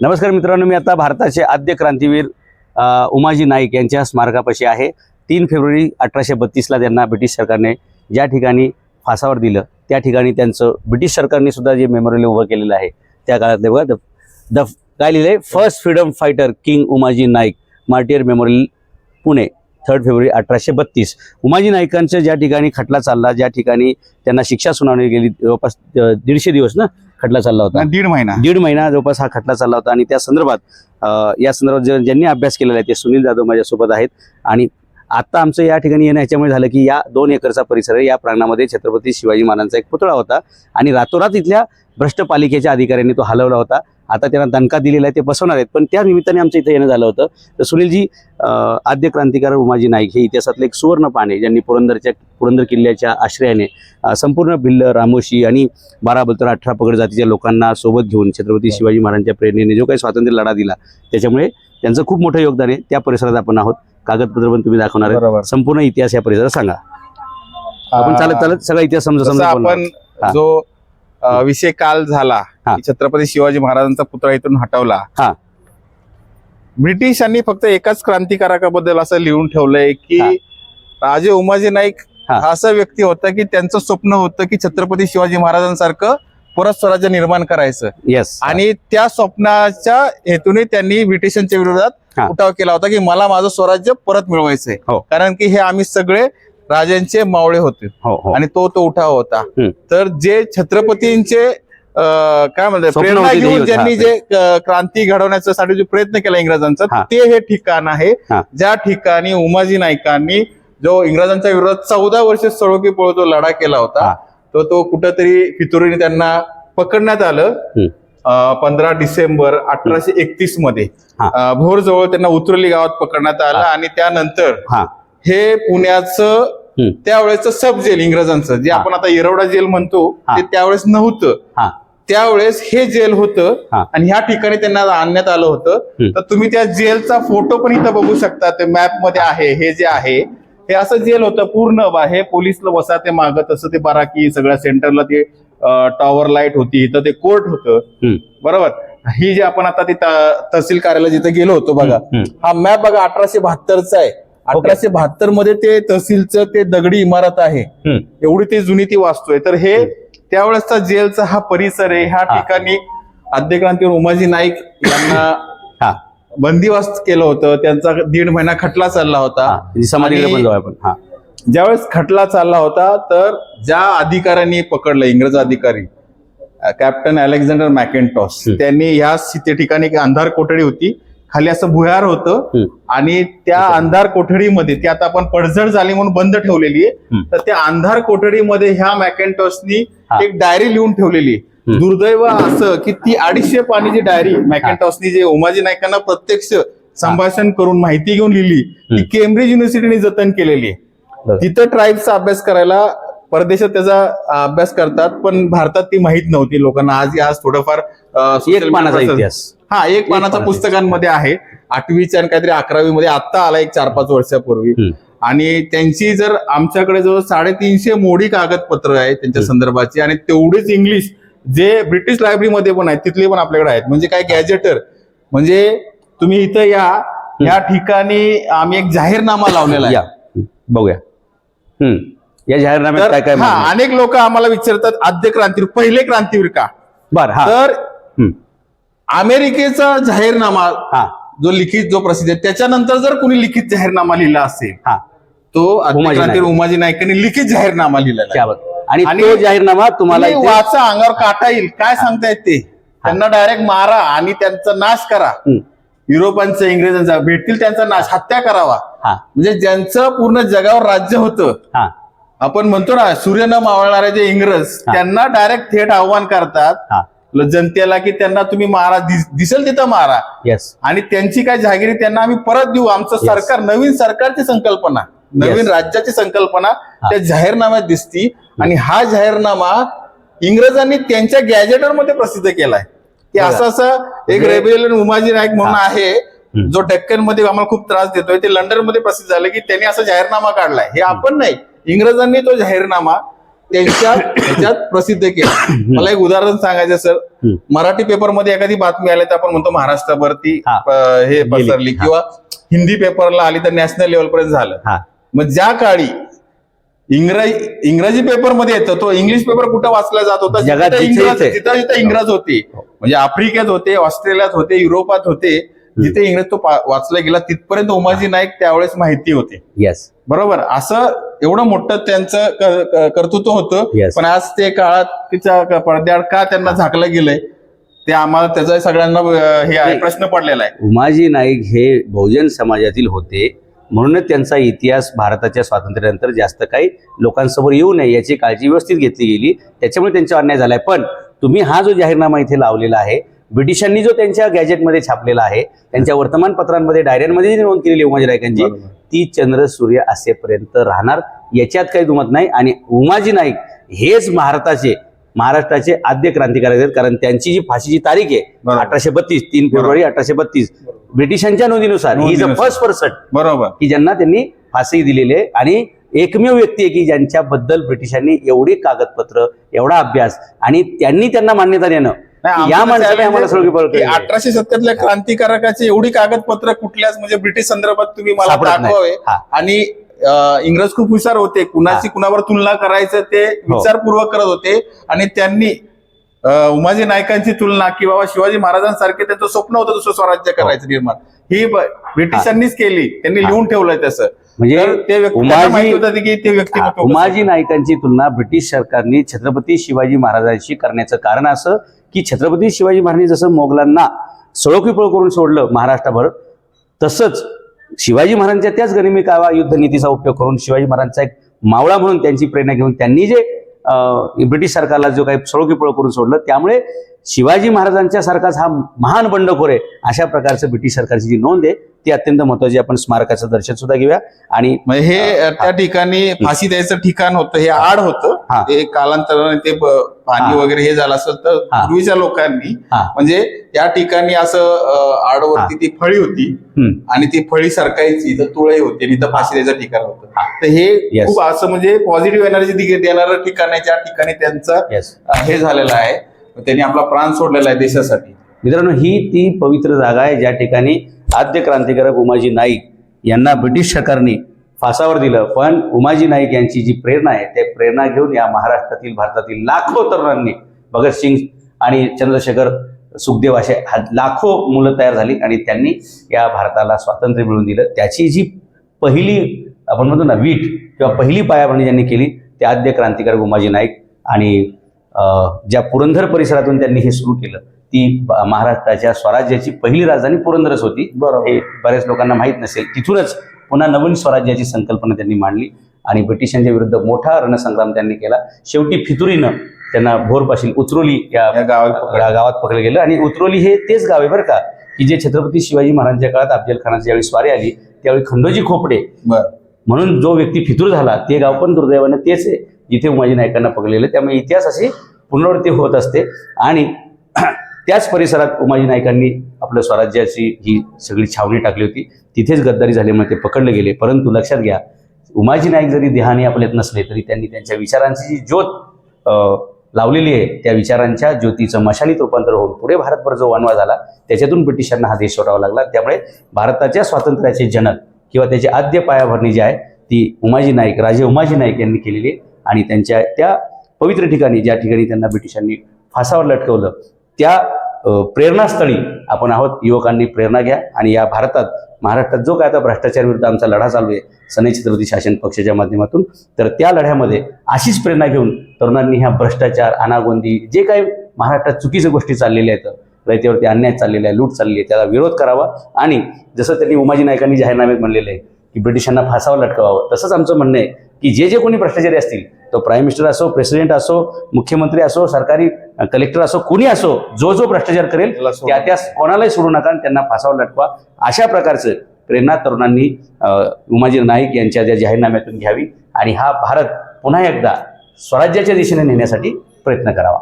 नमस्कार मित्रांनो मी आता भारताचे आद्य क्रांतीवीर उमाजी नाईक यांच्या स्मारकापाशी आहे. तीन फेब्रुवारी अठराशे बत्तीसला त्यांना ब्रिटिश सरकारने ज्या ठिकाणी फासावर दिलं त्या ठिकाणी त्यांचं ब्रिटिश सरकारने सुद्धा जे मेमोरियल उभं केलेलं आहे त्या काळातले बघा द द काय लिहिलं आहे first freedom fighter king Umaji Naik martyr memorial Pune third February अठराशे बत्तीस. उमाजी नाईकांचं ज्या ठिकाणी खटला चालला ज्या ठिकाणी त्यांना शिक्षा सुनावली गेली जवळपास दीडशे दिवस ना खटला चालला होता. दीड महिना. दीड महिना जवळपास हा खटला चालला होता. आणि त्या संदर्भात या संदर्भात जे- ज्यांनी अभ्यास केलेला आहे ते सुनील जाधव माझ्यासोबत आहेत. आणि आता आमचं या ठिकाणी येणं ह्याच्यामुळे झालं की या दोन एकरचा परिसर आहे. या प्रांगणामध्ये छत्रपती शिवाजी महाराजांचा एक पुतळा होता. आणि रातोरात इथल्या भ्रष्ट पालिकेच्या अधिकाऱ्यांनी तो हलवला होता. आता त्यांना दणका दिलेला आहे ते बसवणार आहेत. पण त्या निमित्ताने आमचं इथं येणं झालं होतं. तर सुनीलजी आद्य क्रांतिकार उमाजी नाईक हे इतिहासातले एक सुवर्ण पान आहे ज्यांनी पुरंदरच्या पुरंदर किल्ल्याच्या आश्रयाने संपूर्ण भिल्ल रामोशी आणि बारा बलतर अठरा पगड जातीच्या लोकांना सोबत घेऊन छत्रपती शिवाजी महाराजांच्या प्रेरणेने जो काही स्वातंत्र्य लढा दिला त्याच्यामुळे त्यांचं खूप मोठं योगदान आहे. त्या परिसरात आपण आहोत. कागदपत्र पण तुम्ही दाखवणार आहे संपूर्ण इतिहास या परिसरात सांगा. आपण चालत चालत सगळा इतिहास समजा समजा आपण हा. जो विषय काल झाला हा. छत्रपती शिवाजी महाराजांचा पुतळा इथून हटवला हा. ब्रिटिशांनी फक्त एकाच क्रांतिकारकाबद्दल असं लिहून ठेवलंय की हा. राजे उमाजी नाईक हा. हा असा व्यक्ती होता की त्यांचं स्वप्न होतं की छत्रपती शिवाजी महाराजांसारखं परत स्वराज्य निर्माण करायचं येस आणि त्या स्वप्नाच्या हेतूने त्यांनी ब्रिटिशांच्या हा. विरोधात उठाव केला होता की मला माझं स्वराज्य परत मिळवायचंय हो. कारण की हे आम्ही सगळे राजांचे मावळे होते हो हो आणि तो तो उठाव होता हम्म. तर जे छत्रपतींचे काय म्हणतात प्रेरणा घेऊन. ज्यांनी. जे क्रांती घडवण्यासाठी जो प्रयत्न केला इंग्रजांचा. ते हे ठिकाण आहे. ज्या ठिकाणी उमाजी नाईकांनी जो इंग्रजांच्या विरोधात चौदा वर्ष सळोकी पळतो लढा केला होता. तो तो कुठंतरी फितुरीने त्यांना पकडण्यात आलं. पंधरा डिसेंबर अठराशे एकतीसमध्ये. अं, भोरजवळ त्यांना उतरली गावात पकडण्यात आलं. आणि त्यानंतर हा पुण्याचं. त्यावेळेचं सब जेल इंग्रजांचं जे. आपण आता येरवडा जेल म्हणतो. ते त्यावेळेस नव्हतं त्यावेळेस हे जेल होतं. आणि ह्या ठिकाणी त्यांना आणण्यात आलं होतं. तर तुम्ही त्या जेलचा फोटो पण इथं बघू शकता ते मॅपमध्ये आहे हे जे आहे हे असं जेल होतं पूर्ण बा- हे पोलीसला बसा ते मागत तसं ते बाराकी सगळ्या सेंटरला ते टॉवर लाइट होती इथं ते कोर्ट होतं. बरोबर ही जे आपण आता ते तहसील कार्यालय जिथे गेलो होतो बघा. हा मॅप बघा अठराशे बहात्तरचा आहे अठराशे बहात्तरमध्ये ते तहसीलचं ते दगडी इमारत आहे. एवढी ती जुनी ती वास्तू आहे तर हे त्यावेळेसचा जेलचा हा परिसर आहे ह्या. ठिकाणी आद्यक्रांतीवर उमाजी नाईक यांना हा बंदिवास केलं होतं त्यांचा दीड महिना खटला चालला होता म्हणजे हा ज्यावेळेस खटला चालला होता तर ज्या अधिकाऱ्यांनी पकडलं इंग्रज अधिकारी कॅप्टन अलेक्झांडर मॅकेन्टॉस हम्म. त्यांनी ह्या ठिकाणी अंधार कोठडी होती खाली असं भुयार होतं. आणि त्या. अंधार कोठडीमध्ये ती आता आपण पडझड झाली म्हणून बंद ठेवलेली आहे. तर त्या अंधार कोठडीमध्ये ह्या मॅकेन्टॉसनी हा. एक डायरी लिहून ठेवलेली. दुर्दैव असं की ती अडीचशे पाणीची डायरी मॅकेन्टॉसनी जे उमाजी नायकांना प्रत्यक्ष संभाषण करून माहिती घेऊन लिहिली ती. केम्ब्रिज युनिव्हर्सिटीने जतन केलेली आहे. तिथं ट्राईबचा अभ्यास करायला परदेशात त्याचा अभ्यास करतात पण भारतात ती माहीत नव्हती लोकांना. आज आज थोडंफार हा एक पानाचा पुस्तकांमध्ये आहे. आठवीच्या आणि काहीतरी अकरावी मध्ये आता आला एक चार पाच वर्षापूर्वी. आणि त्यांची जर आमच्याकडे जवळ साडेतीनशे मोडी कागदपत्र आहेत त्यांच्या. संदर्भाची आणि तेवढीच इंग्लिश जे ब्रिटिश लायब्ररीमध्ये पण आहेत तिथले पण आपल्याकडे आहेत. म्हणजे काय गॅजेटर म्हणजे तुम्ही इथं या या ठिकाणी आम्ही एक जाहीरनामा लावलेला या. आहे. बघूया या जाहीरनाम्यात काय काय हा? अनेक लोक आम्हाला विचारतात आद्य क्रांतीवीर पहिले क्रांतीवीर का? बर तर. अमेरिकेचा जाहीरनामा हा. जो लिखित जो प्रसिद्ध आहे त्याच्यानंतर जर कोणी लिखित जाहीरनामा लिहिला असेल हा. तो उमाजी नाईक. उमाजी नाईकांनी लिखित जाहीरनामा लिहिलेला आहे. क्या बात. आणि आणि तो जाहीरनामा तुम्हाला तुम्ही इथे- वाचा अंगावर काटा येईल. काय सांगतायत ते? त्यांना डायरेक्ट मारा आणि त्यांचा नाश करा. हम्म. युरोपांचा इंग्रजांचा भेटतील त्यांचा नाश. हत्या करावा. हा. म्हणजे ज्यांचं पूर्ण जगावर राज्य होतं हा. आपण म्हणतो ना सूर्य न मावळणारे जे इंग्रज हा. त्यांना डायरेक्ट थेट आव्हान करतात. हा. ल- जनतेला की त्यांना तुम्ही मारा दिस- दिसेल तिथं मारा. येस आणि त्यांची काय जहागिरी त्यांना आम्ही परत देऊ. आमचं. सरकार नवीन सरकारची संकल्पना. नवीन. राज्याची संकल्पना त्या जाहीरनाम्यात दिसती आणि हा जाहीरनामा इंग्रजांनी त्यांच्या गॅजेटरमध्ये प्रसिद्ध केलाय की. असं असं एक रेबियन उमाजी नाईक म्हणून. आहे. जो डेक्कनमध्ये आम्हाला खूप त्रास देतोय ते लंडनमध्ये प्रसिद्ध झालं की त्यांनी असा जाहीरनामा काढलाय हे आपण नाही इंग्रजांनी तो जाहीरनामा त्यांच्या ह्याच्यात प्रसिद्ध केलं मला एक उदाहरण सांगायचं सर. मराठी पेपरमध्ये एखादी बातमी आली तर आपण म्हणतो महाराष्ट्रभरती हा. पसरली. किंवा हिंदी पेपरला आली तर नॅशनल लेवल पर्यंत झालं मग ज्या काळी इंग्रजी इंग्रजी पेपरमध्ये येतं तो इंग्लिश पेपर कुठं वाचला जात होता? जगात जिथं जिथे इंग्रज. जिथं होते म्हणजे आफ्रिकेत होते ऑस्ट्रेलियात होते युरोपात होते जिथे इंग्रज तो वाचला गेला तिथपर्यंत उमाजी नाईक त्यावेळेस माहिती होते. येस बरोबर? असं एवढं मोठं त्यांचं कर्तृत्व होतं. पण आज ते काळात तिच्या क- पडद्याआड का त्यांना झाकलं गेलंय ते आम्हाला त्याचा सगळ्यांना हे. प्रश्न पडलेला आहे. उमाजी नाईक हे बहुजन समाजातील होते. म्हणूनच त्यांचा इतिहास भारताच्या स्वातंत्र्यानंतर जास्त काही लोकांसमोर येऊ नये याची काळजी व्यवस्थित घेतली गेली. त्याच्यामुळे त्यांचा अन्याय झालाय. पण तुम्ही हा जो जाहीरनामा इथे लावलेला आहे ब्रिटिशांनी जो त्यांच्या गॅजेटमध्ये छापलेला आहे त्यांच्या वर्तमानपत्रांमध्ये डायऱ्यांमध्ये जी नोंद केलेली आहे उमाजी नाईकांची बरोबर. ती चंद्र सूर्य असेपर्यंत राहणार याच्यात काही दुमत नाही. आणि उमाजी नाईक हेच भारताचे महाराष्ट्राचे आद्य क्रांतिकारक आहेत कारण त्यांची जी फाशीची तारीख आहे. अठराशे बत्तीस तीन फेब्रुवारी अठराशे बत्तीस ब्रिटिशांच्या नोंदीनुसार ही द नोंदीनुसार. फर्स्ट पर्सन बरोबर की ज्यांना त्यांनी फाशी दिलेली आहे आणि एकमेव व्यक्ती आहे की ज्यांच्याबद्दल ब्रिटिशांनी एवढी कागदपत्र एवढा अभ्यास आणि त्यांनी त्यांना मान्यता देणं या माणसाने challenge आम्हाला सगळी अठराशे सत्तरल्या क्रांतिकारकाची एवढी कागदपत्र कुठल्याच म्हणजे ब्रिटिश संदर्भात तुम्ही मला. दाखवावे. आणि अं, इंग्रज खूप हुशार होते. कुणाची कुणावर तुलना करायचं ते हो. विचारपूर्वक करत होते. आणि त्यांनी उमाजी नायकांची तुलना की बाबा शिवाजी महाराजांसारखे त्यांचं स्वप्न होतं दुसरं स्वराज्य करायचं निर्माण. ही ब्रिटिशांनीच केली. त्यांनी हा. लिहून ठेवलंय तसं. म्हणजे ते उमाजी- उमाजी नाईकांची तुलना ब्रिटिश सरकारने छत्रपती शिवाजी महाराजांशी करण्याचं कारण असं की छत्रपती शिवाजी महाराजांनी जसं मोगलांना सळोकीपळ करून सोडलं महाराष्ट्रभर तसंच शिवाजी महाराजांच्या त्याच गनिमी कावा युद्धनीतीचा उपयोग करून शिवाजी महाराजांचा एक मावळा म्हणून त्यांची प्रेरणा घेऊन त्यांनी जे ब्रिटिश सरकारला जो काही सळोकीपळ करून सोडलं त्यामुळे शिवाजी महाराजांच्या सारखाच हा महान बंडखोर आहे अशा प्रकारचं ब्रिटिश सरकारची जी नोंद आहे ती अत्यंत महत्वाची आपण स्मारकाचं दर्शन सुद्धा घेऊया आणि हे त्या ठिकाणी फाशी द्यायचं ठिकाण होतं हे आड होतं हा. ते कालांतराने ते पाणी. वगैरे हे झालं असेल तर. पूर्वीच्या लोकांनी. म्हणजे त्या ठिकाणी असं आडवरती ती फळी होती आणि ती फळी सरकायची तर तुळई होती आणि इथं फाशी द्यायचं ठिकाण होतं. तर हे. खूप असं म्हणजे पॉझिटिव्ह एनर्जी देणारं ठिकाण आहे ज्या ठिकाणी त्यांचं हे झालेलं आहे त्यांनी आपला प्राण सोडलेला आहे देशासाठी. मित्रांनो ही ती पवित्र जागा आहे ज्या ठिकाणी आद्य क्रांतिकारक उमाजी नाईक यांना ब्रिटिश सरकारने फासावर दिलं. पण उमाजी नाईक यांची जी प्रेरणा आहे ते प्रेरणा घेऊन या महाराष्ट्रातील भारतातील लाखो तरुणांनी भगतसिंग आणि चंद्रशेखर सुखदेव असे हा- लाखो मुलं तयार झाली आणि त्यांनी या भारताला स्वातंत्र्य मिळवून दिलं. त्याची जी पहिली आपण म्हणतो ना वीट किंवा पहिली पायाभरणी ज्यांनी केली ते आद्य क्रांतिकारक उमाजी नाईक आणि ज्या पुरंदर परिसरातून त्यांनी हे सुरू केलं ती महाराष्ट्राच्या स्वराज्याची पहिली राजधानी पुरंदरच होती. हे बऱ्याच लोकांना माहीत नसेल तिथूनच पुन्हा नवीन स्वराज्याची संकल्पना त्यांनी मांडली आणि ब्रिटिशांच्या विरुद्ध मोठा रणसंग्राम त्यांनी केला. शेवटी फितुरीनं त्यांना भोरपाशील उतरोली या गावात पकडलं. या गावात पकडलं गेलं आणि उतरोली हे तेच गाव आहे बरं का की जे छत्रपती शिवाजी महाराजांच्या काळात अफजल खानाची ज्यावेळी स्वारी आली त्यावेळी खंडोजी खोपडे. म्हणून जो व्यक्ती फितूर झाला ते गाव पण दुर्दैवाने तेच आहे. जिथे उमाजी नायकांना पकडलेलं त्यामुळे इतिहास अशी पुनरावृत्ती होत असते. आणि त्याच परिसरात उमाजी नायकांनी आपल्या स्वराज्याची ही सगळी छावणी टाकली होती. तिथेच गद्दारी झाल्यामुळे ते पकडले गेले. परंतु लक्षात घ्या उमाजी नाईक जरी देहाने आपल्यात नसले तरी त्यांनी त्यांच्या विचारांची जी ज्योत लावलेली आहे त्या विचारांच्या ज्योतीचं मशालीत रूपांतर होऊन पुढे भारतभर जो वनवा झाला त्याच्यातून ब्रिटिशांना हा देश सोडावा लागला. त्यामुळे भारताच्या स्वातंत्र्याचे जनक किंवा त्याची आद्य पायाभरणी जी आहे ती उमाजी नाईक राजे उमाजी नाईक यांनी केलेली आहे. आणि त्यांच्या त्या पवित्र ठिकाणी ज्या ठिकाणी त्यांना ब्रिटिशांनी फासावर लटकवलं त्या प्रेरणास्थळी आपण आहोत. युवकांनी प्रेरणा घ्या आणि या भारतात महाराष्ट्रात जो काय आता भ्रष्टाचार विरुद्ध आमचा लढा चालू आहे सनई छत्रपती शासन पक्षाच्या माध्यमातून तर त्या लढ्यामध्ये अशीच प्रेरणा घेऊन तरुणांनी ह्या भ्रष्टाचार अनागोंदी जे काही महाराष्ट्रात चुकीच्या गोष्टी चाललेल्या आहेत रयतेवरती अन्याय चाललेला आहे लूट चाललेली आहे त्याला विरोध करावा आणि जसं त्यांनी उमाजी नायकांनी जाहीरनाम्यात म्हणलेलं आहे की ब्रिटिशांना फासावर लटकवावं तसंच आमचं म्हणणं आहे की जे जे कोणी भ्रष्टाचारी असतील तो प्राईम मिनिस्टर असो प्रेसिडेंट असो मुख्यमंत्री असो सरकारी कलेक्टर असो कोणी असो जो जो भ्रष्टाचार करेल त्या त्या कोणालाही सोडू नका आणि त्यांना फासावर लटकवा. अशा प्रकारचं प्रेरणा तरुणांनी उमाजी नाईक यांच्या त्या जाहीरनाम्यातून घ्यावी आणि हा भारत पुन्हा एकदा स्वराज्याच्या दिशेने नेण्यासाठी प्रयत्न करावा.